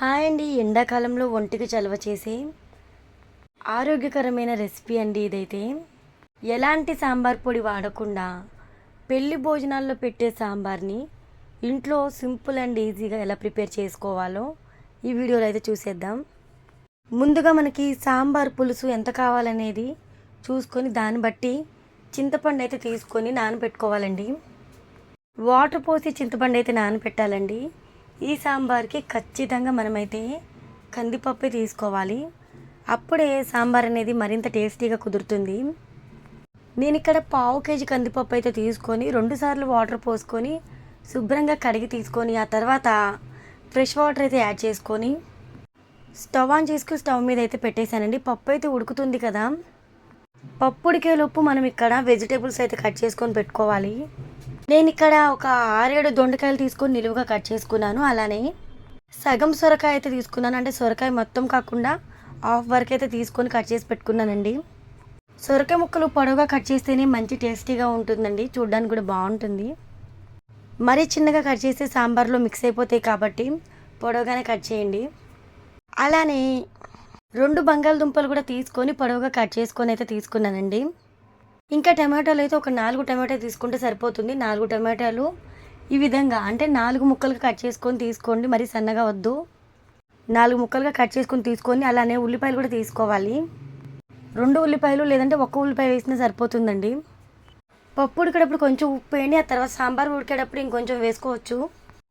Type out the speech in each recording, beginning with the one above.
Hi అండి. ఎండాకాలంలో ఒంటికి చలవ చేసే ఆరోగ్యకరమైన రెసిపీ అండి ఇదైతే. ఎలాంటి సాంబార్ పొడి వాడకుండా పెళ్ళి భోజనాల్లో పెట్టే సాంబార్ని ఇంట్లో సింపుల్ అండ్ ఈజీగా ఎలా ప్రిపేర్ చేసుకోవాలో ఈ వీడియోలో అయితే చూసేద్దాం. ముందుగా మనకి సాంబార్ పులుసు ఎంత కావాలనేది చూసుకొని దాన్ని బట్టి చింతపండు అయితే తీసుకొని నానబెట్టుకోవాలండి. వాటర్ పోసి చింతపండు అయితే నానబెట్టాలండి. ఈ సాంబార్కి ఖచ్చితంగా మనమైతే కందిపప్పు తీసుకోవాలి. అప్పుడే సాంబార్ అనేది మరింత టేస్టీగా కుదురుతుంది. నేను ఇక్కడ పావు కేజీ కందిపప్పు అయితే తీసుకొని రెండుసార్లు వాటర్ పోసుకొని శుభ్రంగా కడిగి తీసుకొని ఆ తర్వాత ఫ్రెష్ వాటర్ అయితే యాడ్ చేసుకొని స్టవ్ ఆన్ చేసుకుని స్టవ్ మీద అయితే పెట్టేశానండి. పప్పు అయితే ఉడుకుతుంది కదా. పప్పు ఉడికేలోపు మనం ఇక్కడ వెజిటేబుల్స్ అయితే కట్ చేసుకొని పెట్టుకోవాలి. నేను ఇక్కడ ఒక ఆరేడు దొండకాయలు తీసుకొని నిలువుగా కట్ చేసుకున్నాను అలానే సగం సొరకాయ అయితే తీసుకున్నాను. అంటే సొరకాయ మొత్తం కాకుండా హాఫ్ వరకు అయితే తీసుకొని కట్ చేసి పెట్టుకున్నానండి. సొరకాయ ముక్కలు పొడవుగా కట్ చేస్తేనే మంచి టేస్టీగా ఉంటుందండి. చూడ్డానికి కూడా బాగుంటుంది. మరీ చిన్నగా కట్ చేస్తే సాంబార్లో మిక్స్ అయిపోతాయి కాబట్టి పొడవుగానే కట్ చేయండి. అలానే రెండు బంగాళదుంపలు కూడా తీసుకొని పొడవుగా కట్ చేసుకొని అయితే తీసుకున్నానండి. ఇంకా టమాటాలు అయితే ఒక నాలుగు టమాటా తీసుకుంటే సరిపోతుంది. నాలుగు టమాటాలు ఈ విధంగా అంటే నాలుగు ముక్కలుగా కట్ చేసుకొని తీసుకోండి. మరి సన్నగా వద్దు. నాలుగు ముక్కలుగా కట్ చేసుకొని తీసుకొని అలానే ఉల్లిపాయలు కూడా తీసుకోవాలి. రెండు ఉల్లిపాయలు లేదంటే ఒక్క ఉల్లిపాయ వేసినా సరిపోతుందండి. పప్పు ఉడికేటప్పుడు కొంచెం ఉప్పు వేయండి. ఆ తర్వాత సాంబార్ ఉడికేటప్పుడు ఇంకొంచెం వేసుకోవచ్చు.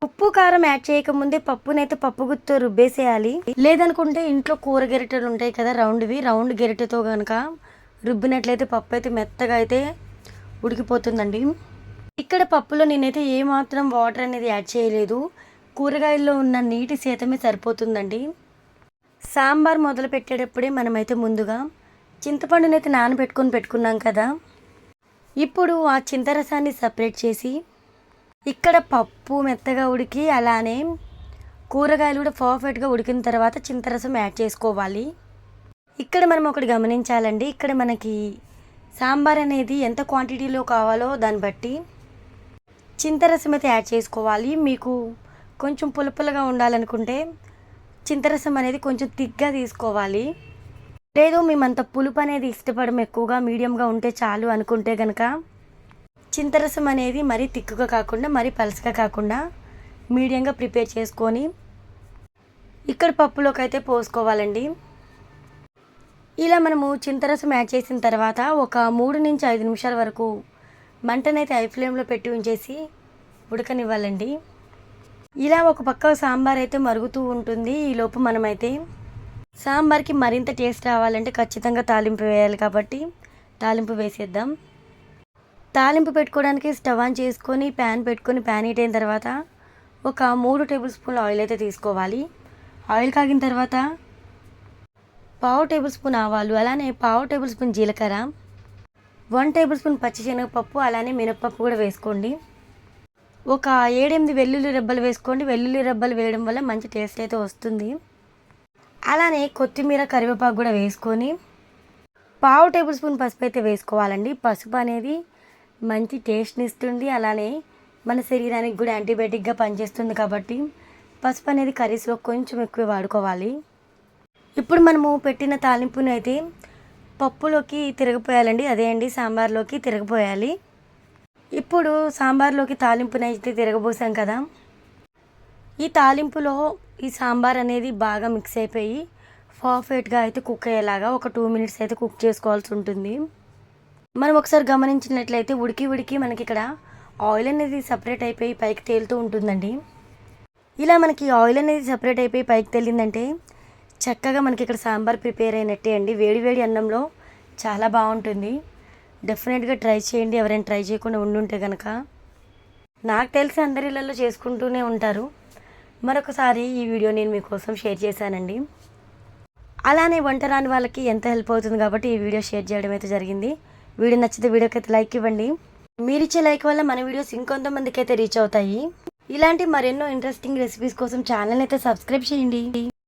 ఉప్పు కారం యాడ్ చేయకముందే పప్పునైతే పప్పు గుత్తో రుబ్బేసేయాలి. లేదనుకుంటే ఇంట్లో కూర గెరిటెలు ఉంటాయి కదా రౌండ్వి. రౌండ్ గెరిటెతో కనుక రుబ్బినట్లయితే పప్పు అయితే మెత్తగా అయితే ఉడికిపోతుందండి. ఇక్కడ పప్పులో నేనైతే ఏమాత్రం వాటర్ అనేది యాడ్ చేయలేదు. కూరగాయల్లో ఉన్న నీటి శాతమే సరిపోతుందండి. సాంబార్ మొదలు పెట్టేటప్పుడే మనమైతే ముందుగా చింతపండునైతే నానబెట్టుకొని పెట్టుకున్నాం కదా. ఇప్పుడు ఆ చింతరసాన్ని సపరేట్ చేసి ఇక్కడ పప్పు మెత్తగా ఉడికి అలానే కూరగాయలు కూడా పర్ఫెక్ట్గా ఉడికిన తర్వాత చింతరసం యాడ్ చేసుకోవాలి. ఇక్కడ మనం ఒకటి గమనించాలండి. ఇక్కడ మనకి సాంబార్ అనేది ఎంత క్వాంటిటీలో కావాలో దాన్ని బట్టి చింతరసం అయితే యాడ్ చేసుకోవాలి. మీకు కొంచెం పులుపులుగా ఉండాలనుకుంటే చింతరసం అనేది కొంచెం తిగ్గా తీసుకోవాలి. లేదు మేమంత పులుపు అనేది ఇష్టపడము ఎక్కువగా మీడియంగా ఉంటే చాలు అనుకుంటే కనుక చింతరసం అనేది మరీ తిక్కుగా కాకుండా మరీ పలసగా కాకుండా మీడియంగా ప్రిపేర్ చేసుకొని ఇక్కడ పప్పులోకి అయితే పోసుకోవాలండి. ఇలా మనము చింతరసం యాడ్ చేసిన తర్వాత ఒక మూడు నుంచి ఐదు నిమిషాల వరకు మంటనైతే ఐ ఫ్లేమ్లో పెట్టి ఉంచేసి ఉడకనివ్వాలండి. ఇలా ఒక పక్క సాంబార్ అయితే మరుగుతూ ఉంటుంది. ఈలోపు మనమైతే సాంబార్కి మరింత టేస్ట్ రావాలంటే ఖచ్చితంగా తాలింపు వేయాలి కాబట్టి తాలింపు వేసేద్దాం. తాలింపు పెట్టుకోవడానికి స్టవ్ ఆన్ చేసుకొని ప్యాన్ పెట్టుకొని ప్యాన్ హీట్ అయిన తర్వాత ఒక మూడు టేబుల్ స్పూన్ల ఆయిల్ అయితే తీసుకోవాలి. ఆయిల్ కాగిన తర్వాత పావు టేబుల్ స్పూన్ ఆవాలు అలానే పావు టేబుల్ స్పూన్ జీలకర్ర వన్ టేబుల్ స్పూన్ పచ్చిశనగపప్పు అలానే మినపప్పు కూడా వేసుకోండి. ఒక ఏడెనిమిది వెల్లుల్లి రెబ్బలు వేసుకోండి. వెల్లుల్లి రెబ్బలు వేయడం వల్ల మంచి టేస్ట్ అయితే వస్తుంది. అలానే కొత్తిమీర కరివేపాకు కూడా వేసుకొని పావు టేబుల్ స్పూన్ పసుపు అయితే వేసుకోవాలండి. పసుపు అనేది మంచి టేస్ట్ని ఇస్తుంది. అలానే మన శరీరానికి కూడా యాంటీబయాటిక్గా పనిచేస్తుంది కాబట్టి పసుపు అనేది కర్రీస్లో కొంచెం ఎక్కువ వాడుకోవాలి. ఇప్పుడు మనము పెట్టిన తాలింపుని అయితే పప్పులోకి తిరగపోయాలండి అదే అండి సాంబార్లోకి తిరగపోయాలి. ఇప్పుడు సాంబార్లోకి తాలింపుని అయితే తిరగబోసాం కదా. ఈ తాలింపులో ఈ సాంబార్ అనేది బాగా మిక్స్ అయిపోయి పర్ఫెక్ట్గా అయితే కుక్ అయ్యేలాగా ఒక టూ మినిట్స్ అయితే కుక్ చేసుకోవాల్సి ఉంటుంది. మనం ఒకసారి గమనించినట్లయితే ఉడికి ఉడికి మనకి ఇక్కడ ఆయిల్ అనేది సపరేట్ అయిపోయి పైకి తేలుతూ ఉంటుందండి. ఇలా మనకి ఆయిల్ అనేది సపరేట్ అయిపోయి పైకి తేలిందంటే చక్కగా మనకి ఇక్కడ సాంబార్ ప్రిపేర్ అయినట్టే అండి. వేడి వేడి అన్నంలో చాలా బాగుంటుంది. డెఫినెట్గా ట్రై చేయండి. ఎవరైనా ట్రై చేయకుండా ఉండుంటే కనుక నాకు తెలిసి అందరి ఇళ్ళల్లో చేసుకుంటూనే ఉంటారు. మరొకసారి ఈ వీడియో నేను మీకోసం షేర్ చేశానండి. అలానే వంట రాని వాళ్ళకి ఎంత హెల్ప్ అవుతుంది కాబట్టి ఈ వీడియో షేర్ చేయడం అయితే జరిగింది. వీడియో నచ్చితే వీడియోకి అయితే లైక్ ఇవ్వండి. మీరు ఇచ్చే లైక్ వల్ల మన వీడియోస్ ఇంకొంతమందికి అయితే రీచ్ అవుతాయి. ఇలాంటి మరెన్నో ఇంట్రెస్టింగ్ రెసిపీస్ కోసం ఛానల్ అయితే సబ్స్క్రైబ్ చేయండి.